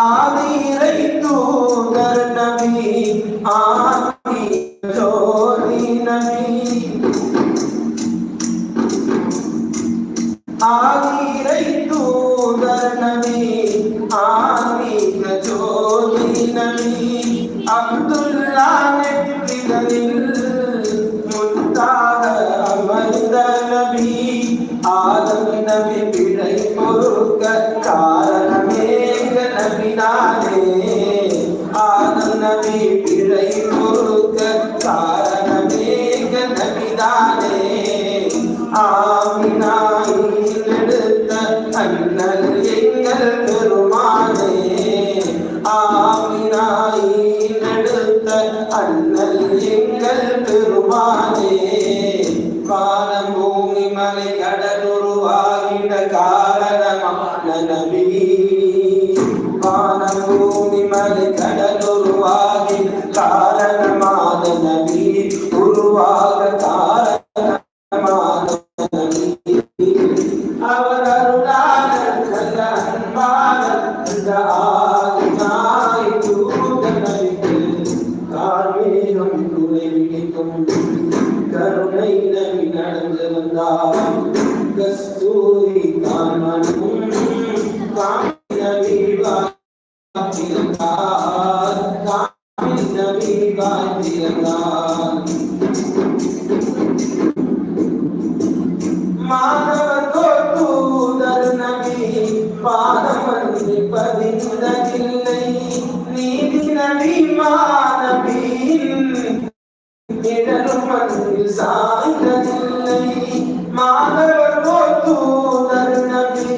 ஆதிரை தூதர் நபி ஆதி ஜோதி நபி. ஆதிரை தூதர் நபி ஆதி ஜோதி நபி. அப்துல்லா நெற்றிதனில் முத்தாக அமர்ந்த நபி ஆதம் நபி பிழை பொறுக்க இந்த பதிந்ததில்லை நீதி நபி நிழலும் அன்பில் சாய்ந்ததில்லை மாணவர் தூதர் நபி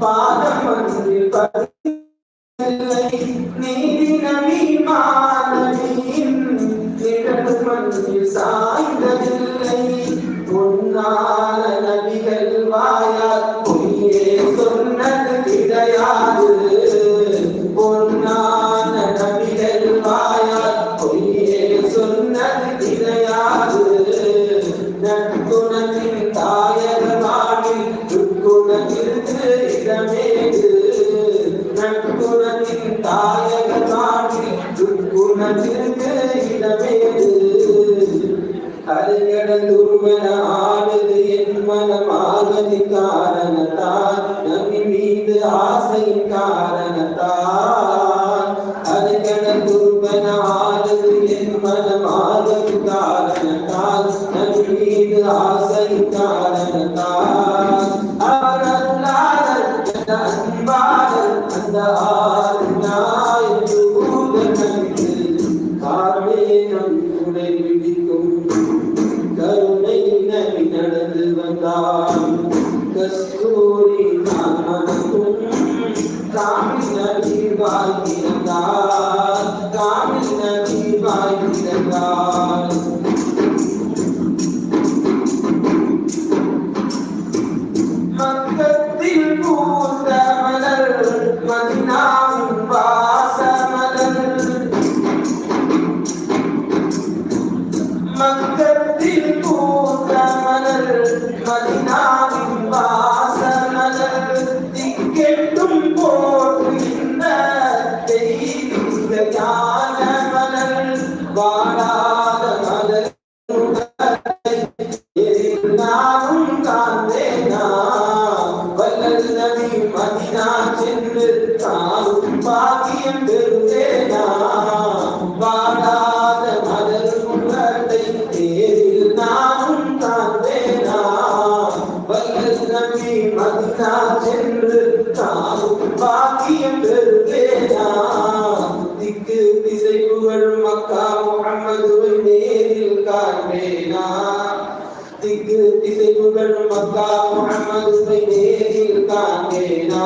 பாதமன்றி பதிந்ததில்லை நீதி நபி நிழலும் அன்பில் சாய்ந்ததில்லை பொன்னான துக்குணத்திற்கு இடமேது நற்குணத்தின் தாயர் நாடில் துக்குணத்திற்கு இடமேது அருகடல் உருவன என் மனமாகதி காரணத்தால் நபி மீது ஆசையின் காரணத்தால். கார்மேகம் துணை பிடிக்கும். கருணை நபி நடந்து வந்தார் கஸ்தூரி நான் மனக்கும் காமி நபி வாழ்கிறார் காமி நபி வாழ்கிறார் மக்கா முகம்மதுவை நேரில் காண்பேனா